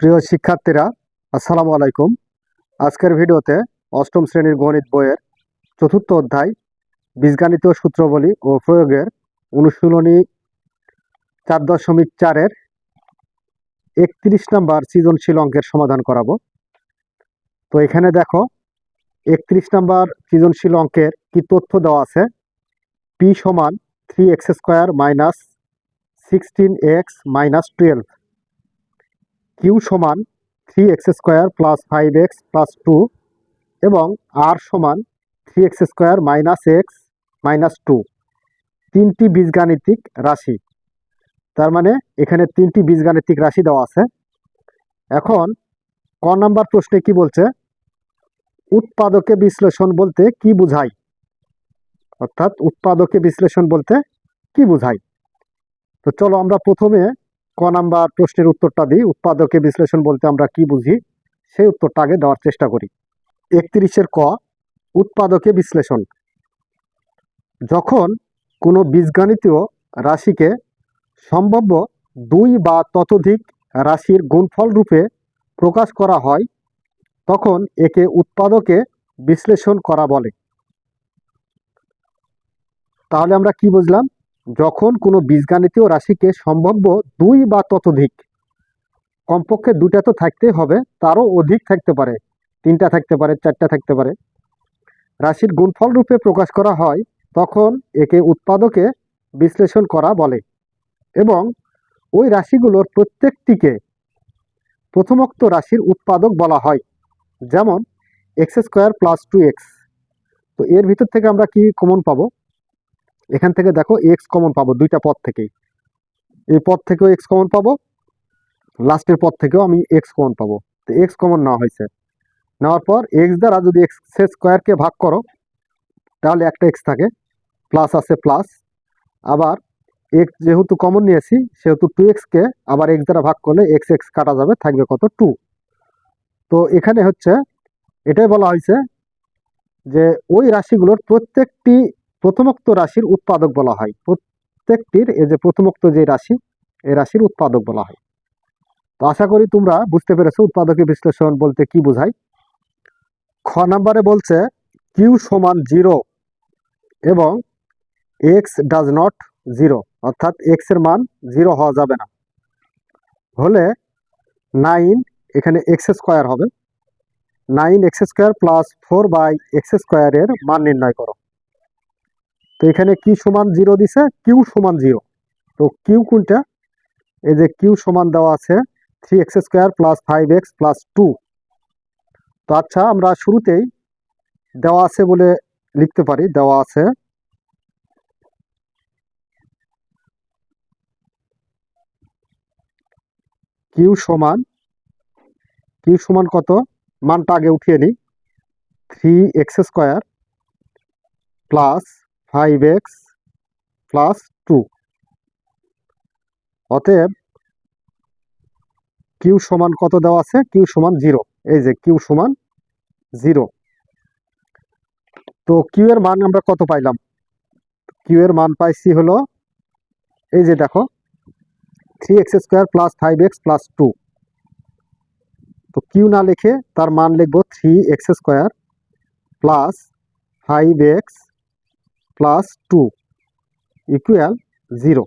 প্রিয় শিক্ষার্থীরা, আসসালামু আলাইকুম। আজকের ভিডিওতে অষ্টম শ্রেণির গণিত বইয়ের চতুর্থ অধ্যায় বীজগাণিতীয় সূত্রবলী ও প্রয়োগের অনুশীলনী চার দশমিক চারের একত্রিশ নাম্বার সৃজনশীল অঙ্কের সমাধান করাবো। তো এখানে দেখো, একত্রিশ নাম্বার সৃজনশীল অঙ্কের কি তথ্য দেওয়া আছে? পি সমান three x square minus sixteen x minus twelve. Q সমান three x square plus five x plus two এবং আর সমান three x square minus x minus two তিনটি বীজগাণিতিক রাশি। তার মানে এখানে তিনটি বীজগাণিতিক রাশি দেওয়া আছে। এখন ক নাম্বার প্রশ্নে কি বলছে? উৎপাদকে বিশ্লেষণ বলতে কি বোঝায়? অর্থাৎ উৎপাদকে বিশ্লেষণ বলতে কি বোঝায়? তো চলো আমরা প্রথমে ক নাম্বার প্রশ্নের উত্তরটা দিই। উৎপাদকে বিশ্লেষণ বলতে আমরা কি বুঝি? সেই উত্তরটা আগে দেওয়ার চেষ্টা করি। একত্রিশের ক, উৎপাদকে বিশ্লেষণ। যখন কোনো বীজগণিতীয় রাশিকে সম্ভাব্য দুই বা ততোধিক রাশির গুণফল রূপে প্রকাশ করা হয়, তখন একে উৎপাদকে বিশ্লেষণ করা বলে। তাহলে আমরা কি বুঝলাম? যখন কোনো বীজগাণিতীয় রাশিকে সম্ভাব্য দুই বা ততোধিক, কমপক্ষে দুটা তো থাকতেই হবে, তারও অধিক থাকতে পারে, তিনটা থাকতে পারে, চারটা থাকতে পারে। রাশির গুণফল রূপে প্রকাশ করা হয় তখন একে উৎপাদকে বিশ্লেষণ করা বলে এবং ওই রাশিগুলোর প্রত্যেকটিকে প্রথমোক্ত রাশির উৎপাদক বলা হয়, যেমন x square plus two x. তো এর ভিতর থেকে আমরা কি কমন পাবো? এখান থেকে দেখো এক্স কমন পাবো দুইটা পদ থেকেই। এই পদ থেকেও এক্স কমন পাবো লাস্টের পদ থেকেও আমি এক্স কমন পাবো। তো এক্স কমন নেওয়া হয়েছে। নেওয়ার পর এক্স দ্বারা যদি এক্স স্কোয়ারকে ভাগ করো, তাহলে একটা এক্স থাকে প্লাস আছে প্লাস আবার এক্স যেহেতু কমন নিয়েছি, সেহেতু টু এক্সকে আবার এক্স দ্বারা ভাগ করলে এক্স এক্স কাটা যাবে, থাকবে কত টু তো এখানে হচ্ছে এটাই বলা হয়েছে যে ওই রাশিগুলোর প্রত্যেকটি প্রথমোক্ত রাশির উৎপাদক বলা হয়। প্রত্যেকটির এই যে প্রথমোক্ত যে রাশি এই রাশির উৎপাদক বলা হয়। তো আশা করি তোমরা বুঝতে পেরেছ উৎপাদকের বিশ্লেষণ বলতে কি বোঝায়। খ নাম্বারে বলছে কিউ সমান জিরো এবং এক্স ডাজ নট জিরো অর্থাৎ এক্সের মান জিরো হওয়া যাবে না। হলে নাইন এখানে এক্স স্কোয়ার হবে। Nine x square plus four by x স্কোয়ারের মান নির্ণয় করো। তো এখানে কি সমান জিরো দিছে কিউ সমান জিরো তো কিউ কোনটা? এই যে কিউ সমান দেওয়া আছে three x square plus five x plus two তো আচ্ছা আমরা শুরুতেই দেওয়া আছে বলে লিখতে পারি, দেওয়া আছে। কিউ সমান কিউ সমান কত? মানটা আগে উঠিয়ে নিই। Three x square plus five x plus two. অতএব কিউ সমান কত দেওয়া আছে? কিউ সমান জিরো। এই যে কিউ সমান জিরো। তো কিউ এর মান আমরা কত পাইলাম? কিউ এর মান পাইছি হলো, এই যে দেখো, three x square plus five x plus two. তো কিউ না লিখে তার মান লিখব three x square plus five x plus two equal zero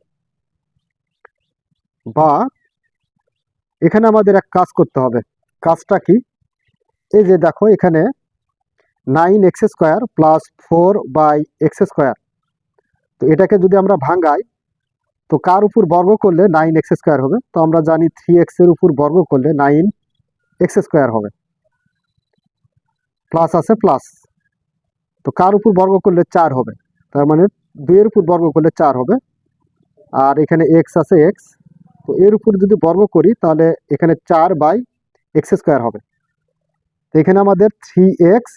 বা এখানে আমাদের এক কাজ করতে হবে। কাজটা কি? এই যে দেখো, এখানে nine x square plus four by x square তো এটাকে যদি আমরা ভাঙ্গাই তো কার উপর বর্গ করলে নাইন এক্স স্কোয়ার হবে? তো আমরা জানি থ্রি এক্সের উপর বর্গ করলে নাইন এক্স স্কোয়ার হবে। প্লাস আছে প্লাস তো কার উপর বর্গ করলে চার হবে? তার মানে দুইয়ের উপর বর্গ করলে চার হবে। আর এখানে এক্স আছে এক্স তো এর উপর যদি বর্গ করি, তাহলে এখানে চার বাই এক্স স্কোয়ার হবে। তো এখানে আমাদের three x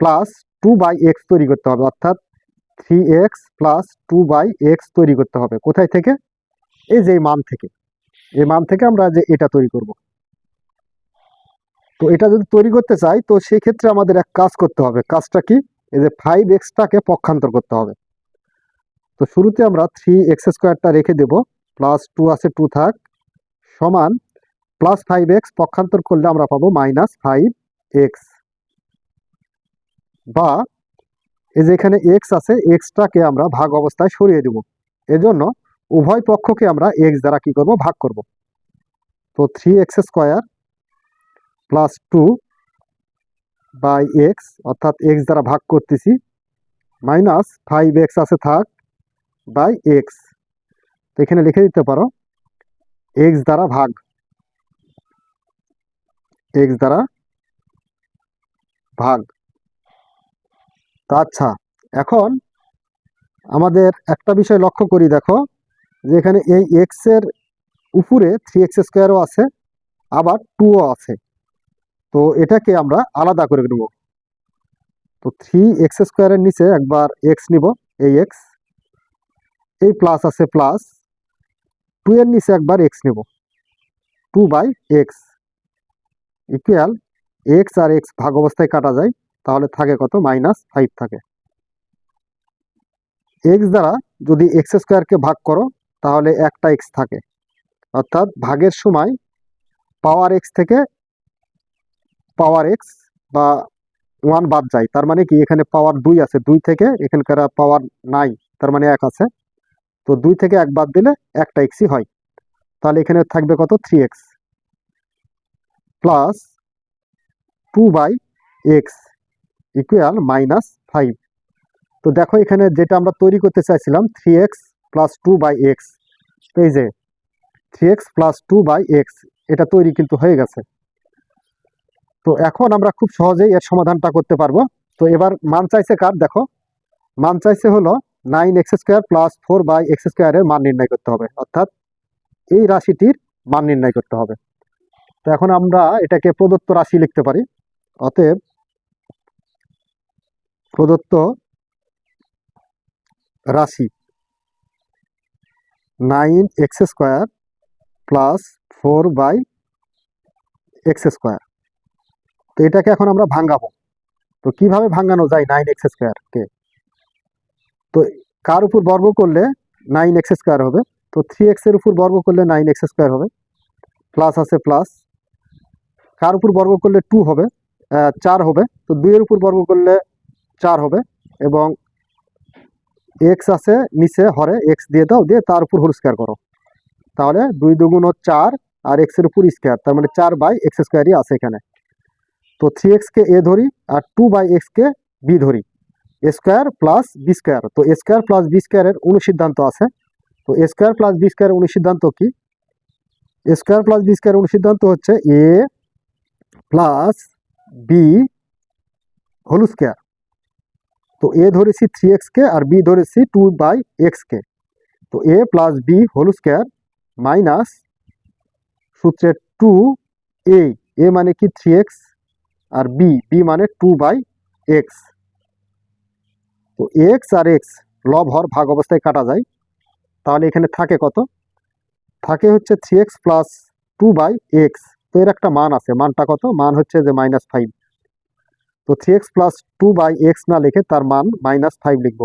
plus two by x তৈরি করতে হবে, অর্থাৎ three x plus two by x তৈরি করতে হবে। কোথায় থেকে? এই যে মান থেকে। এই মান থেকে আমরা যে এটা তৈরি করব। তো এটা যদি তৈরি করতে চাই, তো সেই ক্ষেত্রে আমাদের এক কাজ করতে হবে। কাজটা কি? এই যে ফাইভ এক্সটাকে পক্ষান্তর করতে হবে। তো শুরুতে আমরা থ্রি এক্স স্কোয়ারটা রেখে দেব। প্লাস টু আছে টু থাক, সমান প্লাস ফাইভ এক্স পক্ষান্তর করলে আমরা পাবো মাইনাস ফাইভ এক্স বা এই যে এখানে এক্স আছে এক্সটাকে আমরা ভাগ অবস্থায় সরিয়ে দেব। এজন্য উভয় পক্ষকে আমরা এক্স দ্বারা কি করব? ভাগ করব। তো three x square plus two by x অর্থাৎ এক্স দ্বারা ভাগ করতেছি মাইনাস ফাইভ এক্স আছে থাক, বাই এক্স তো এখানে লিখে দিতে পারো এক্স দ্বারা ভাগ এক্স দ্বারা ভাগ। আচ্ছা এখন আমাদের একটা বিষয় লক্ষ্য করি, দেখো, যে এখানে এই এক্সের উপরে থ্রি এক্স স্কোয়ারও আছে, আবার টুও আছে। তো এটাকে আমরা আলাদা করে নেব। তো থ্রি এক্স স্কোয়ারের নিচে একবার এক্স নিব, এই এক্স এই প্লাস আছে প্লাস টু এর নিচে একবার এক্স নেব two by x equal x R x ভাগ অবস্থায় কাটা যায়, তাহলে থাকে কত? মাইনাস ফাইভ থাকে। এক্স দ্বারা যদি এক্স স্কোয়ারকে ভাগ করো, তাহলে একটা এক্স থাকে। অর্থাৎ ভাগের সময় পাওয়ার এক্স থেকে পাওয়ার এক্স বা ওয়ান বাদ যায়। তার মানে কি? এখানে পাওয়ার দুই আছে। দুই থেকে এখানকার পাওয়ার নাই তার মানে এক আছে। তো দুই থেকে এক বাদ দিলে একটা এক্সই হয়। তাহলে এখানে থাকবে কত? Three x plus two by x equal minus five তো দেখো এখানে যেটা আমরা তৈরি করতে চাইছিলাম three x plus two by x এই যে three x plus two by x এটা তৈরি কিন্তু হয়ে গেছে। তো এখন আমরা খুব সহজেই এর সমাধানটা করতে পারব। তো এবার মান চাইছে কার? দেখো। মান চাইছে হলো nine x square plus four by x স্কোয়ারের মান নির্ণয় করতে হবে। অর্থাৎ এই রাশিটির মান নির্ণয় করতে হবে। তো এখন আমরা এটাকে প্রদত্ত রাশি লিখতে পারি। অতএব প্রদত্ত রাশি nine x square plus four by x square তো এটাকে এখন আমরা ভাঙ্গাবো। তো কীভাবে ভাঙ্গানো যায় নাইন এক্স স্কোয়ারকে তো কার উপর বর্গ করলে নাইন এক্স স্কোয়ার হবে? তো থ্রি এক্সের উপর বর্গ করলে নাইন এক্স স্কোয়ার হবে। প্লাস আছে প্লাস কার উপর বর্গ করলে টু হবে? চার হবে। তো দুইয়ের উপর বর্গ করলে চার হবে এবং এক্স আছে নিচে হরে এক্স দিয়ে দাও, দিয়ে তার উপর হোল স্কোয়ার করো। তাহলে দুই দুগুণ চার আর এক্সের উপর স্কোয়ার তার মানে চার বাই এক্স স্কোয়ারই আছে এখানে। তো থ্রি এক্সকে এ ধরি আর টু বাই এক্সকে বি ধরি। স্কোয়ার প্লাস বি স্কোয়ার তো স্কোয়ার প্লাস বি স্কোয়ারের অনুসিদ্ধান্ত আছে। তো স্কোয়ার প্লাস বি স্কোয়ারের অনুসিদ্ধান্ত কি? স্কোয়ার প্লাস বি স্কোয়ারের অনুসিদ্ধান্ত হচ্ছে a plus b whole square তো এ ধরেছি থ্রি এক্সকে আর বি ধরেছি টু বাই এক্সকে তো a plus b whole square minus সূত্রে টু এ এ মানে কি থ্রি এক্স আর বি বি মানে টু বাই এক্স তো এক্স আর এক্স লব হর ভাগ অবস্থায় কাটা যায়। তাহলে এখানে থাকে কত? থাকে হচ্ছে three x plus two by x তো এর একটা মান আছে। মানটা কত? মান হচ্ছে যে মাইনাস ফাইভ তো three x plus two by x না লিখে তার মান মাইনাস ফাইভ লিখব।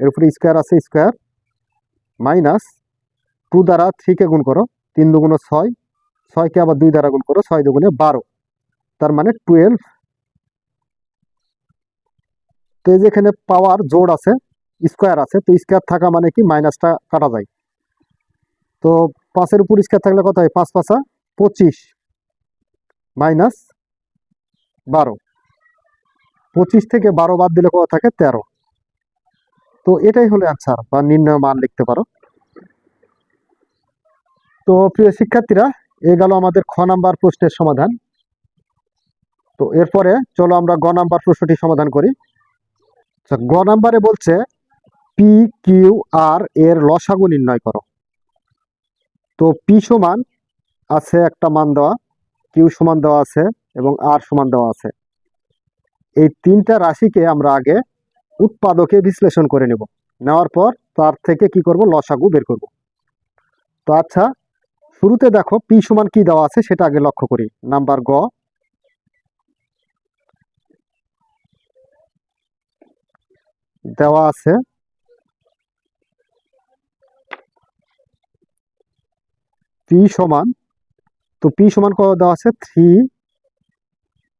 এর উপরে স্কোয়ার আছে স্কোয়ার মাইনাস টু দ্বারা থ্রিকে গুণ করো। তিন দুগুণ ছয়। ছয়কে আবার দুই দ্বারা গুণ করো। ছয় দুগুণে বারো। তার মানে টুয়েলভ তো এই যে এখানে পাওয়ার জোড় আছে স্কোয়ার আছে, তো স্কোয়ার থাকা মানে কি মাইনাসটা কাটা যায়। তো পাঁচের উপর স্কোয়ার থাকলে কত হয়? পাঁচ পাঁচা পঁচিশ মাইনাস বারো। পঁচিশ থেকে বারো বাদ দিলে কত থাকে? তেরো। তো এটাই হলো অ্যান্সার বা নির্ণয় মান লিখতে পারো। তো প্রিয় শিক্ষার্থীরা, এ গেল আমাদের খ নাম্বার প্রশ্নের সমাধান। তো এরপরে চলো আমরা গ নাম্বার প্রশ্নটি সমাধান করি। আচ্ছা, গ নাম্বারে বলছে পি কিউ আর এর লসাগু নির্ণয় করো। তো পি সমান আছে একটা মান দেওয়া কিউ সমান দেওয়া আছে এবং আর সমান দেওয়া আছে। এই তিনটা রাশিকে আমরা আগে উৎপাদকে বিশ্লেষণ করে নেব। নেওয়ার পর তার থেকে কি করব? লসাগু বের করব। তো আচ্ছা শুরুতে দেখো পি সমান কি দেওয়া আছে সেটা আগে লক্ষ্য করি। নাম্বার গ দেওয়া আছে। পি সমান, তো পি সমান কত দেওয়া আছে? Three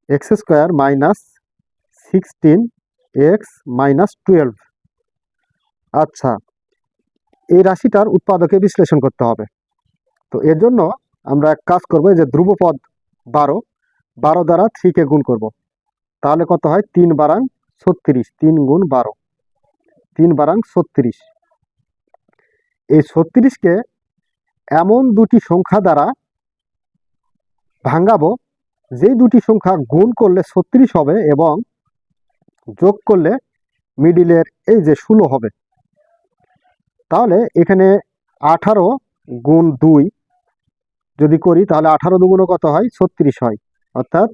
x square minus sixteen x minus twelve আচ্ছা এই রাশিটার উৎপাদকে বিশ্লেষণ করতে হবে। তো এর জন্য আমরা এক কাজ করব যে ধ্রুবপদ বারো বারো দ্বারা থ্রিকে গুণ করব। তাহলে কত হয়? তিন বারাং ছত্রিশ, তিন গুণ বারো। তিন বারাং ছত্রিশ। এই ছত্রিশকে এমন দুটি সংখ্যা দ্বারা ভাঙ্গাবো, যেই দুটি সংখ্যা গুণ করলে ছত্রিশ হবে এবং যোগ করলে মিডিলের এই যে ষোলো হবে। তাহলে এখানে আঠারো গুণ দুই যদি করি, তাহলে আঠারো দুগুণও কত হয়? ছত্রিশ হয়। অর্থাৎ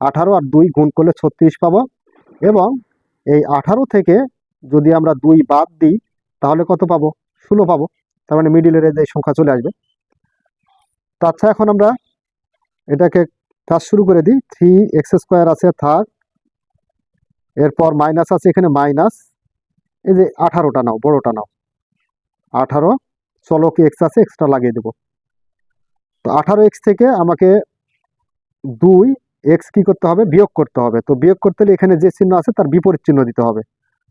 আঠারো আর দুই গুণ করলে ছত্রিশ পাবো এবং এই আঠারো থেকে যদি আমরা দুই বাদ দিই, তাহলে কত পাবো? ষোলো পাবো। তার মানে মিডিলের এই যে সংখ্যা চলে আসবে। তো আচ্ছা এখন আমরা এটাকে কাজ শুরু করে দিই। থ্রি এক্স স্কোয়ার আছে থাক এরপর মাইনাস আছে এখানে মাইনাস এই যে আঠারোটা নাও, বড়োটা নাও। আঠারো, চলো কি এক্স আছে? এক্সট্রা লাগিয়ে দেবো। তো আঠারো এক্স থেকে আমাকে দুই এক্স কি করতে হবে? বিয়োগ করতে হবে। তো বিয়োগ করতে হলে এখানে যে চিহ্ন আছে, তার বিপরীত চিহ্ন দিতে হবে।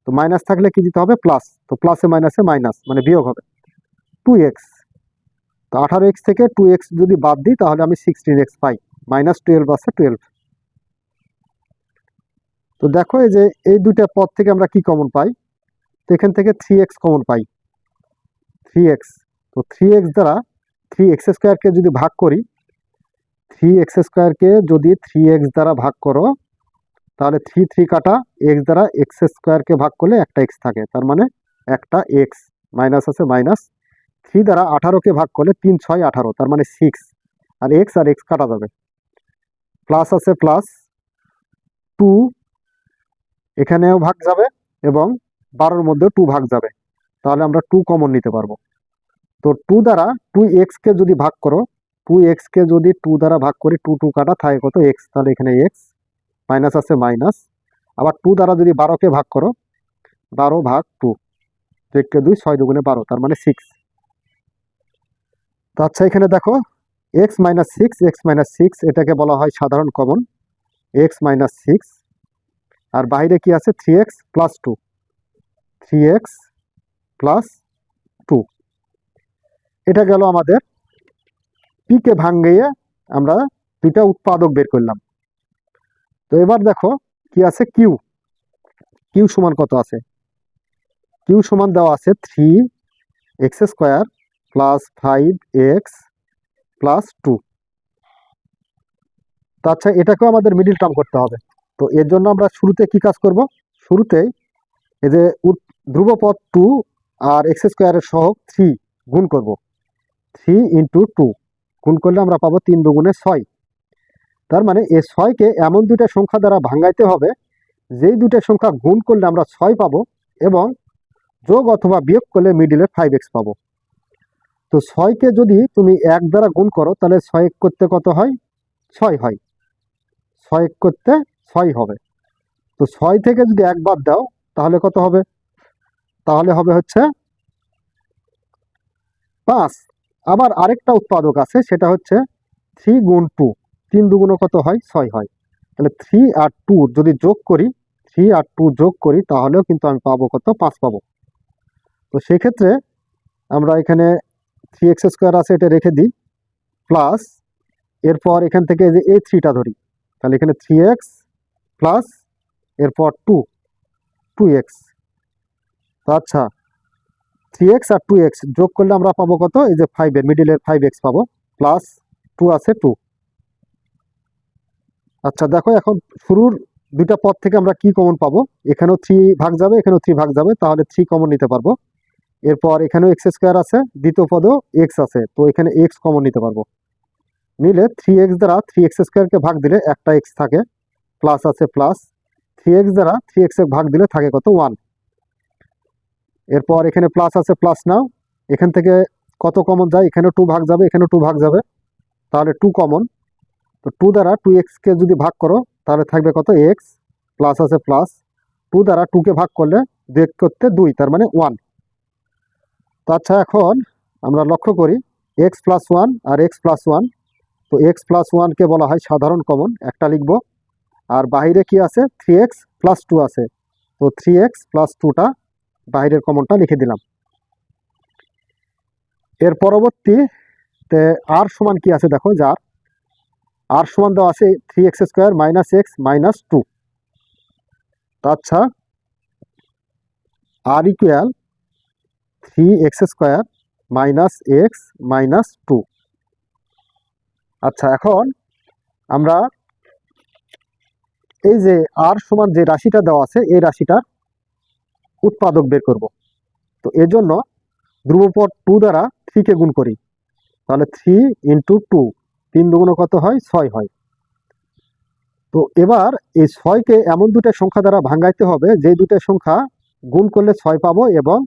তো মাইনাস থাকলে কি দিতে হবে? প্লাস তো প্লাসে মাইনাসে মাইনাস মানে বিয়োগ হবে। টু এক্স তো আঠারো এক্স থেকে টু এক্স যদি বাদ দিই, তাহলে আমি সিক্সটিন এক্স পাই। মাইনাস টুয়েলভ আছে টুয়েলভ তো দেখো এই যে এই দুইটা পদ থেকে আমরা কি কমন পাই? তো এখান থেকে থ্রি এক্স কমন পাই। থ্রি এক্স তো থ্রি এক্স দ্বারা থ্রি এক্স স্কোয়ারকে যদি ভাগ করি থ্রি এক্স স্কোয়ারকে যদি থ্রি এক্স দ্বারা ভাগ করো তাহলে থ্রি থ্রি কাটা এক্স দ্বারা এক্স স্কোয়ারকে ভাগ করলে একটা এক্স থাকে। তার মানে একটা এক্স মাইনাস আছে মাইনাস থ্রি দ্বারা আঠারোকে ভাগ করলে তিন, ছয়, আঠারো, তার মানে সিক্স আর এক্স আর এক্স কাটা যাবে। প্লাস আছে প্লাস টু এখানেও ভাগ যাবে এবং বারোর মধ্যেও টু ভাগ যাবে। তাহলে আমরা টু কমন নিতে পারব। তো টু দ্বারা টু এক্সকে যদি ভাগ করো টু এক্সকে যদি টু দ্বারা ভাগ করি টু টু কাটা থাকে কত এক্স তাহলে এখানে এক্স মাইনাস আছে মাইনাস। আবার টু দ্বারা যদি বারোকে ভাগ করো, বারো ভাগ টু দেখতে দুই, ছয় দুগুণে বারো, তার মানে সিক্স তো আচ্ছা এখানে দেখো x minus six x minus six এটাকে বলা হয় সাধারণ কমন এক্স মাইনাস সিক্স আর বাইরে কি আছে? Three x plus two three x plus two এটা গেল আমাদের পিকে ভাঙ্গিয়ে আমরা দুইটা উৎপাদক বের করলাম। তো এবার দেখো কি আছে কিউ। কিউ সমান কত আছে? কিউ সমান দেওয়া আছে three x square plus five x plus two. তো আচ্ছা এটাকেও আমাদের মিডিল টার্ম করতে হবে। তো এর জন্য আমরা শুরুতে কি কাজ করব? শুরুতেই এই যে ধ্রুবপদ টু আর এক্স স্কোয়ারের সহ থ্রি গুণ করব। Three into two. গুণ করলে আমরা পাবো তিন দুগুণে ছয়। তার মানে এই ছয়কে এমন দুইটা সংখ্যা দ্বারা ভাঙাইতে হবে, যেই দুইটা সংখ্যা গুণ করলে আমরা ছয় পাবো এবং যোগ অথবা বিয়োগ করলে মিডিলে ফাইভ এক্স পাবো। তো ছয়কে যদি তুমি এক দ্বারা গুণ করো, তাহলে ছয় করতে কত হয়? ছয় হয়। ছয় করতে ছয় হবে। তো ছয় থেকে যদি এক বাদ দাও, তাহলে কত হবে? তাহলে হবে হচ্ছে পাঁচ। আবার আরেকটা উৎপাদক আছে, সেটা হচ্ছে থ্রি গুণ টু তিন দুগুণ কত হয়? ছয় হয়। তাহলে থ্রি আর টু যদি যোগ করি থ্রি আর টু যোগ করি, তাহলেও কিন্তু আমি পাবো কত? পাঁচ পাবো। তো সেক্ষেত্রে আমরা এখানে থ্রি এক্স স্কোয়ার আছে, এটা রেখে দিই। প্লাস এরপর এখান থেকে যে এই থ্রিটা ধরি। তাহলে এখানে থ্রি এক্স প্লাস এরপর টু টু এক্স তো আচ্ছা থ্রি এক্স আর টু এক্স যোগ করলে আমরা পাবো কত? এই যে ফাইভের মিডিলের ফাইভ এক্স পাবো। প্লাস টু আছে টু আচ্ছা দেখো এখন শুরুর দুইটা পদ থেকে আমরা কি কমন পাবো? এখানেও থ্রি ভাগ যাবে, এখানেও থ্রি ভাগ যাবে, তাহলে থ্রি কমন নিতে পারব। এরপর এখানেও এক্স স্কোয়ার আছে, দ্বিতীয় পদেও এক্স আছে, তো এখানে এক্স কমন নিতে পারব। নিলে থ্রি এক্স দ্বারা থ্রি এক্স স্কোয়ারকে ভাগ দিলে একটা এক্স থাকে প্লাস আছে প্লাস থ্রি এক্স দ্বারা থ্রি এক্স ভাগ দিলে থাকে কত? ওয়ান এরপর এখানে প্লাস আছে প্লাস নাও। এখান থেকে কত কমন যায়? এখানে টু ভাগ যাবে এখানে টু ভাগ যাবে। তাহলে টু কমন তো টু দ্বারা টু এক্সকে যদি ভাগ করো, তাহলে থাকবে কত? এক্স প্লাস আছে প্লাস টু দ্বারা টুকে ভাগ করলে দেখ করতে দুই, তার মানে ওয়ান তো আচ্ছা এখন আমরা লক্ষ্য করি এক্স প্লাস ওয়ান আর এক্স প্লাস ওয়ান তো এক্স প্লাস ওয়ানকে বলা হয় সাধারণ কমন একটা লিখব। আর বাইরে কি আছে? থ্রি এক্স প্লাস টু আছে। তো থ্রি এক্স প্লাস টুটা বাইরের কমনটা লিখে দিলাম। এর পরবর্তীতে আর সমান কি আছে? দেখো, যার আর সমান দেওয়া আছে three x square minus x minus two আচ্ছা r equal three x square minus x minus two আচ্ছা এখন আমরা এই যে আর সমান যে রাশিটা দেওয়া আছে, এই রাশিটার উৎপাদক বের করব। তো এর জন্য ধ্রুবপদ টু দ্বারা থ্রিকে গুণ করি। তাহলে থ্রি ইন্টু টু তিন দুগুণ কত হয়? ছয় হয়। তো এবার এই ছয়কে এমন দুটো সংখ্যা দ্বারা ভাঙাইতে হবে, যে দুটো সংখ্যা গুণ করলে ছয় পাবো এবং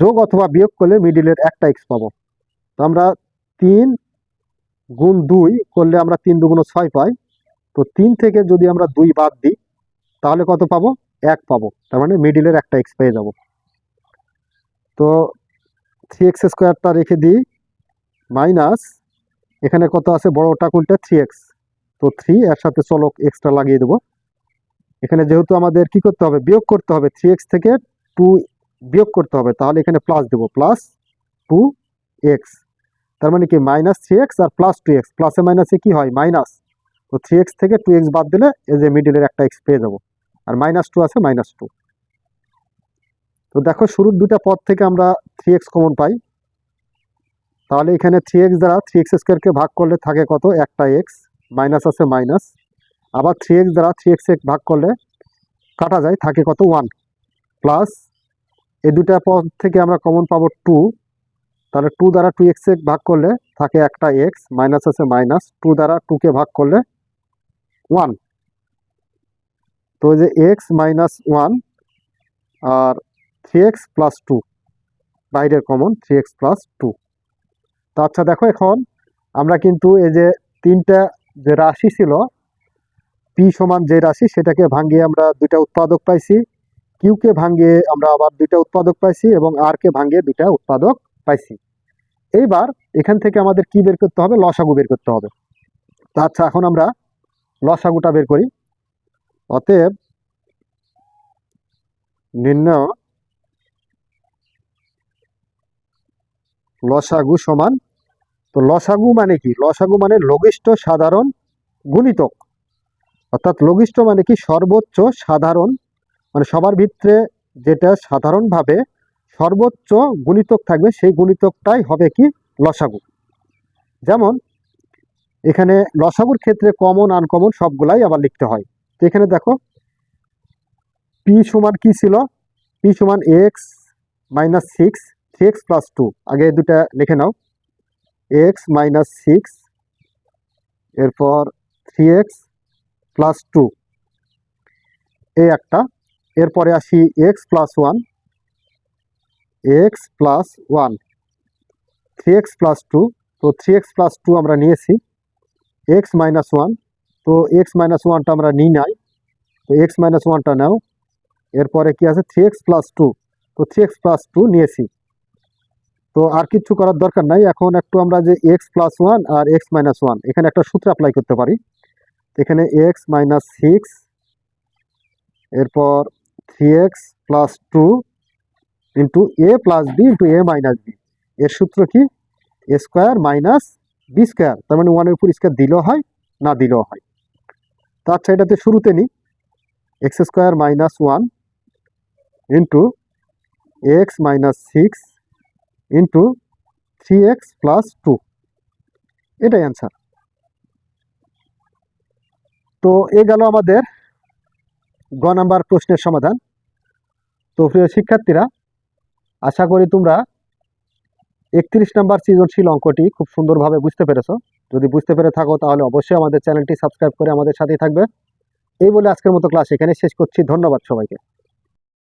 যোগ অথবা বিয়োগ করলে মিডিলের একটা এক্স পাবো। তো আমরা তিন গুণ দুই করলে আমরা তিন দুগুণ ছয় পাই। তো তিন থেকে যদি আমরা দুই বাদ দিই, তাহলে কত পাবো? এক পাবো। তার মানে মিডিলের একটা এক্স পেয়ে যাব। তো থ্রি এক্স স্কোয়ারটা রেখে দিই মাইনাস এখানে কত আছে? বড়টা কোনটা? থ্রি এক্স তো থ্রি এর সাথে চলক এক্সট্রা লাগিয়ে দেবো। এখানে যেহেতু আমাদের কি করতে হবে? বিয়োগ করতে হবে। থ্রি এক্স থেকে টু বিয়োগ করতে হবে। তাহলে এখানে প্লাস দেবো। প্লাস টু এক্স তার মানে কি? মাইনাস থ্রি এক্স আর প্লাস টু এক্স প্লাসে মাইনাসে কি হয়? মাইনাস তো থ্রি এক্স থেকে টু এক্স বাদ দিলে এই যে মিডিলের একটা এক্স পেয়ে যাব। আর মাইনাস টু আছে মাইনাস টু তো দেখো, শুরুর দুটা পদ থেকে আমরা থ্রি এক্স কমন পাই। তাহলে এখানে থ্রি এক্স দ্বারা থ্রি এক্স স্কোয়ারকে ভাগ করলে থাকে কত? একটা এক্স মাইনাস আছে মাইনাস আবার থ্রি এক্স দ্বারা থ্রি এক্স ভাগ করলে কাটা যায়, থাকে কত? ওয়ান প্লাস এই দুটা পদ থেকে আমরা কমন পাবো টু তাহলে টু দ্বারা টু এক্স ভাগ করলে থাকে একটা এক্স মাইনাস আছে মাইনাস টু দ্বারা টুকে ভাগ করলে ওয়ান তো যে এক্স মাইনাস ওয়ান আর থ্রি এক্স প্লাস টু বাইরের common three x plus two তো আচ্ছা দেখো এখন আমরা কিন্তু এই যে তিনটা যে রাশি ছিল পি সমান যে রাশি সেটাকে ভাঙিয়ে আমরা দুইটা উৎপাদক পাইছি কিউকে ভাঙিয়ে আমরা আবার দুইটা উৎপাদক পাইছি এবং আর কে ভাঙিয়ে দুইটা উৎপাদক পাইছি। এইবার এখান থেকে আমাদের কি বের করতে হবে? লসাগু বের করতে হবে। তা আচ্ছা এখন আমরা লসাগুটা বের করি। অতএব নির্ণয় লসাগু সমান, তো লসাগু মানে কি? লসাগু মানে লঘিষ্ঠ সাধারণ গুণিতক। অর্থাৎ লঘিষ্ঠ মানে কি? সর্বোচ্চ সাধারণ মানে সবার ভিতরে যেটা সাধারণভাবে সর্বোচ্চ গুণিতক থাকবে, সেই গুণিতকটাই হবে কি? লসাগু। যেমন, এখানে লসাগুর ক্ষেত্রে কমন আনকমন সবগুলাই আবার লিখতে হয়। তো এখানে দেখো পি সমান কি ছিল? পি সমান x minus six three x plus two আগে এই দুটা লিখে নাও এক্স মাইনাস সিক্স এরপর থ্রি এক্স প্লাস টু এই একটা এরপরে আসি x plus one x plus one three x plus two তো থ্রি এক্স প্লাস টু আমরা নিয়েছি এক্স মাইনাস ওয়ান তো এক্স মাইনাস ওয়ানটা আমরা নিই নাই তো এক্স মাইনাস ওয়ানটা নাও এরপরে কি আছে থ্রি এক্স প্লাস টু তো থ্রি এক্স প্লাস টু নিয়েছি তো আর কিছু করার দরকার নাই। এখন একটু আমরা যে এক্স প্লাস ওয়ান আর এক্স মাইনাস ওয়ান এখানে একটা সূত্র অ্যাপ্লাই করতে পারি। এখানে এক্স মাইনাস সিক্স এরপর three x plus two into a plus b into a minus b এর সূত্র কি? A square minus b square তার মানে ওয়ানের উপর স্কোয়ার দিলেও হয়, না দিলেও হয়। তো আচ্ছা এটাতে শুরুতে নিই x square minus one into x minus six into three x plus two এটাই অ্যান্সার তো এ গেল আমাদের গ নাম্বার প্রশ্নের সমাধান। তো প্রিয় শিক্ষার্থীরা, আশা করি তোমরা একত্রিশ নাম্বার সৃজনশীল অঙ্কটি খুব সুন্দরভাবে বুঝতে পেরেছ। যদি বুঝতে পেরে থাকো, তাহলে অবশ্যই আমাদের চ্যানেলটি সাবস্ক্রাইব করে আমাদের সাথেই থাকবে। এই বলে আজকের মতো ক্লাস এখানে শেষ করছি। ধন্যবাদ সবাইকে।